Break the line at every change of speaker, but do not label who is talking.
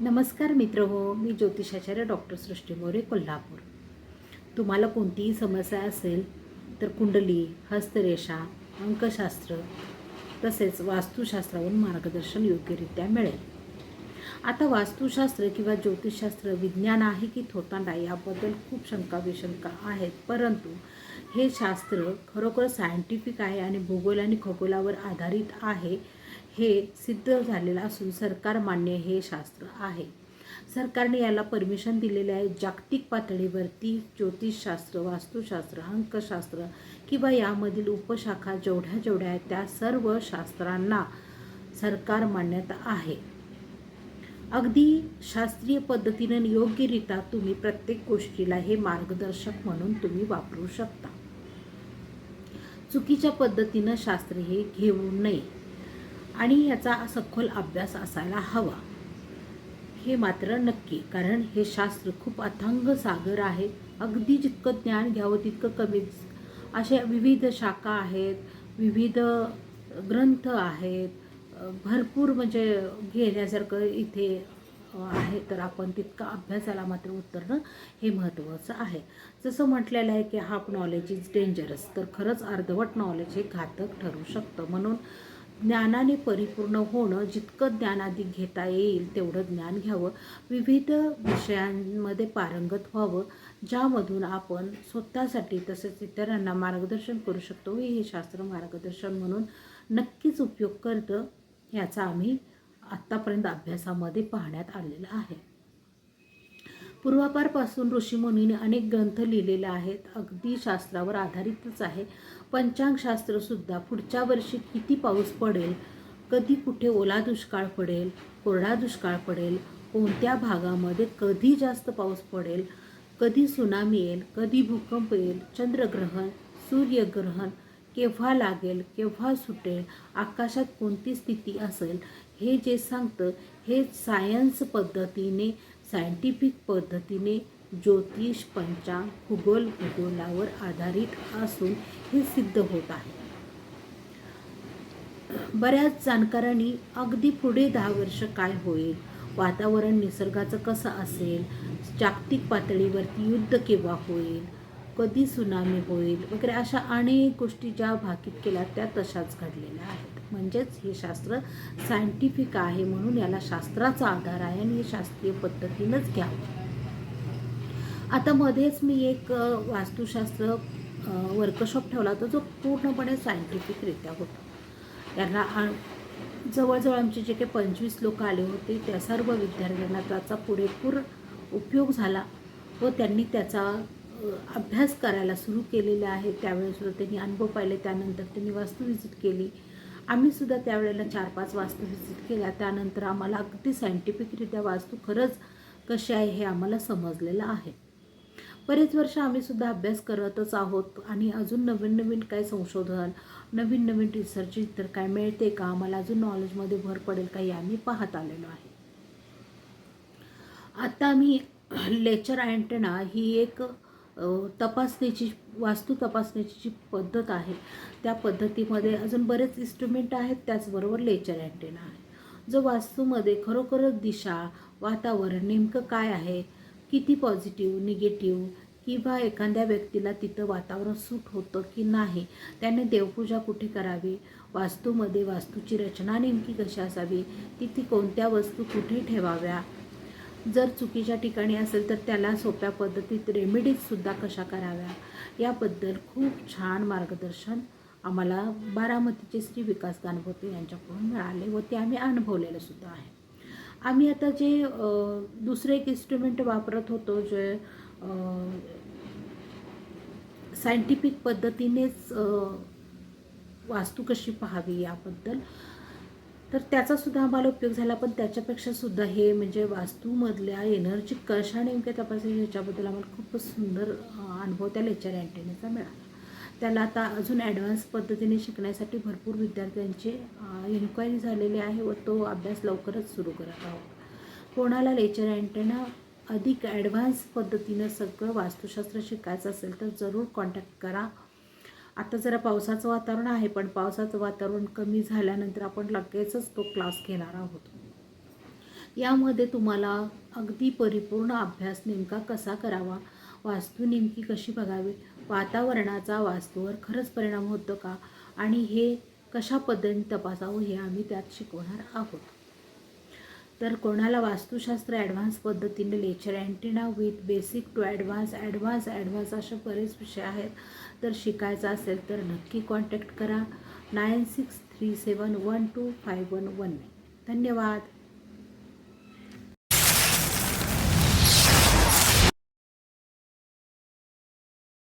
नमस्कार मित्र हो मी ज्योतिषाचार्य डॉक्टर सृष्टी मोरे कोल्हापूर. तुम्हाला कोणतीही समस्या असेल तर कुंडली हस्तरेषा अंकशास्त्र तसेच वास्तुशास्त्रावरून मार्गदर्शन योग्यरित्या मिळेल. आता वास्तुशास्त्र किंवा ज्योतिषशास्त्र विज्ञान आहे की थोतांड नाही याबद्दल खूप शंका विशंका आहेत. परंतु हे शास्त्र खरोखर सायंटिफिक आहे आणि भूगोल आणि खगोलावर आधारित आहे. हे सिद्ध झालेलं असून सरकार मान्य हे शास्त्र आहे. सरकारने याला परमिशन दिलेले आहे. जागतिक पातळीवरती ज्योतिषशास्त्र वास्तुशास्त्र अंकशास्त्र किंवा यामधील उपशाखा जेवढ्या जेवढ्या आहेत त्या सर्व शास्त्रांना सरकार मान्यता आहे. अगदी शास्त्रीय पद्धतीनं योग्यरित्या तुम्ही प्रत्येक गोष्टीला हे मार्गदर्शक म्हणून तुम्ही वापरू शकता. चुकीच्या पद्धतीनं शास्त्र हे घेऊ नये. आणि याचा सखोल अभ्यास असायला हवा. हे मात्र नक्की कारण हे शास्त्र खूप अथांग सागर आहे. अगदी जितकं ज्ञान घ्यावं तितकं कमीच असे विविध शाखा आहेत विविध ग्रंथ आहेत. भरपूर म्हणजे घेण्यासारखं इथे आहे तर आपण तितका अभ्यासाला मात्र उतरणं हे महत्त्वाचं आहे. जसं म्हटलेलं आहे की हाफ नॉलेज इज डेंजरस तर खरंच अर्धवट नॉलेज हे घातक ठरू शकतं. म्हणून ज्ञानाने परिपूर्ण होणं जितकं ज्ञान अधिक घेता येईल तेवढं ज्ञान घ्यावं. विविध विषयांमध्ये पारंगत व्हावं ज्यामधून आपण स्वतःसाठी तसेच इतरांना मार्गदर्शन करू शकतो. हे शास्त्र मार्गदर्शन म्हणून नक्कीच उपयोग करतं याचा आम्ही आत्तापर्यंत अभ्यासामध्ये पाहण्यात आलेला आहे. पूर्वापारपासून ऋषीमुनीने अनेक ग्रंथ लिहिलेले आहेत. अगदी शास्त्रावर आधारितच आहे. पंचांगशास्त्रसुद्धा पुढच्या वर्षी किती पाऊस पडेल कधी कुठे ओला दुष्काळ पडेल कोरडा दुष्काळ पडेल कोणत्या भागामध्ये कधी जास्त पाऊस पडेल कधी सुनामी येईल कधी भूकंप येईल चंद्रग्रहण सूर्यग्रहण केव्हा लागेल केव्हा सुटेल आकाशात कोणती स्थिती असेल हे जे सांगतं हे सायन्स पद्धतीने सायंटिफिक पद्धतीने ज्योतिष पंचांग भूगोल भूगोलावर आधारित असून हे सिद्ध होत आहे. बऱ्याच जाणकारांनी अगदी पुढे दहा वर्ष काय होईल वातावरण निसर्गाचं कसं असेल जागतिक पातळीवरती युद्ध केव्हा होईल कधी सुनामी होईल वगैरे अशा अनेक गोष्टी ज्या भाकीत केल्या त्या तशाच घडलेल्या आहेत. म्हणजेच हे शास्त्र सायंटिफिक आहे म्हणून याला शास्त्राचा आधार आहे आणि हे शास्त्रीय पद्धतीनंच घ्यावं आता मध्येच मी एक वास्तुशास्त्र वर्कशॉप ठेवला होता जो पूर्णपणे सायंटिफिकरित्या होता. त्यांना जवळजवळ आमचे जे काही पंचवीस लोक आले होते त्या सर्व विद्यार्थ्यांना त्याचा पुरेपूर उपयोग झाला व त्यांनी त्याचा अभ्यास करायला सुरू केलेला आहे. त्यावेळेसुद्धा त्यांनी अनुभव पाहिले त्यानंतर त्यांनी वास्तू विजिट केली. आम्हीसुद्धा त्यावेळेला चार पाच वास्तू व्हिजिट केल्या. त्यानंतर आम्हाला अगदी सायंटिफिकरित्या वास्तू खरंच कशी आहे हे आम्हाला समजलेलं आहे. बरेच वर्ष आम्ही सुद्धा अभ्यास करतच आहोत आणि अजून नवीन नवीन काय संशोधन नवीन नवीन रिसर्च तर काय मिळते का आम्हाला अजून नॉलेजमध्ये भर पडेल का हे आम्ही पाहत आलेलो आहे. आता आम्ही लेचर अँटेना ही एक तपासणीची वास्तू तपासण्याची जी पद्धत आहे त्या पद्धतीमध्ये अजून बरेच इन्स्ट्रुमेंट आहेत त्याचबरोबर लेचर अँटेना आहे जो वास्तूमध्ये खरोखरच दिशा वातावरण नेमकं काय आहे किती पॉझिटिव्ह निगेटिव्ह किंवा एखाद्या व्यक्तीला तिथं वातावरण सूट होतं की नाही त्याने देवपूजा कुठे करावी वास्तूमध्ये वास्तूची रचना नेमकी कशी असावी तिथे कोणत्या वस्तू कुठे ठेवाव्या जर चुकीच्या ठिकाणी असेल तर त्याला सोप्या पद्धतीत रेमेडीजसुद्धा कशा कराव्या? याबद्दल खूप छान मार्गदर्शन आम्हाला बारामतीचे श्री विकास गानभोते यांच्याकडून मिळाले व ते आम्ही अनुभवलेलं सुद्धा आहे. आम्ही आता जे दुसरे एक इन्स्ट्रुमेंट वापरत होतो जे सायंटिफिक पद्धतीनेच वास्तू कशी पाहावी याबद्दल तर त्याचासुद्धा आम्हाला उपयोग झाला पण त्याच्यापेक्षासुद्धा हे म्हणजे वास्तूमधल्या एनर्जी कशा नेमक्या तपासायच्या ह्याच्याबद्दल आम्हाला खूपच सुंदर अनुभव त्या लेक्चर अँटेनेचा मिळाला. त्याला आता अजून ॲडव्हान्स पद्धतीने शिकण्यासाठी भरपूर विद्यार्थ्यांचे इन्क्वायरी झालेली आहे व तो अभ्यास लवकरच सुरू करत आहोत. कोणाला लेक्चर अँटेना अधिक ॲडव्हान्स पद्धतीनं सगळं वास्तुशास्त्र शिकायचं असेल तर जरूर कॉन्टॅक्ट करा. आता जरा पावसाचं वातावरण आहे पण पावसाचं वातावरण कमी झाल्यानंतर आपण लगेचच तो क्लास घेणार आहोत. यामध्ये तुम्हाला अगदी परिपूर्ण अभ्यास नेमका कसा करावा वास्तू नेमकी कशी बघावी वातावरणाचा वास्तूवर खरंच परिणाम होतो का आणि हे कशा पद्धतीने तपासावं हे आम्ही त्यात शिकवणार आहोत. तर कोणाला वास्तुशास्त्र ॲडव्हान्स पद्धतीने lecture antenna with basic to advance advance advance असे बरेच विषय आहेत. तर शिकायचं असेल तर नक्की कॉन्टॅक्ट करा. Nine six three seven one two five one one धन्यवाद.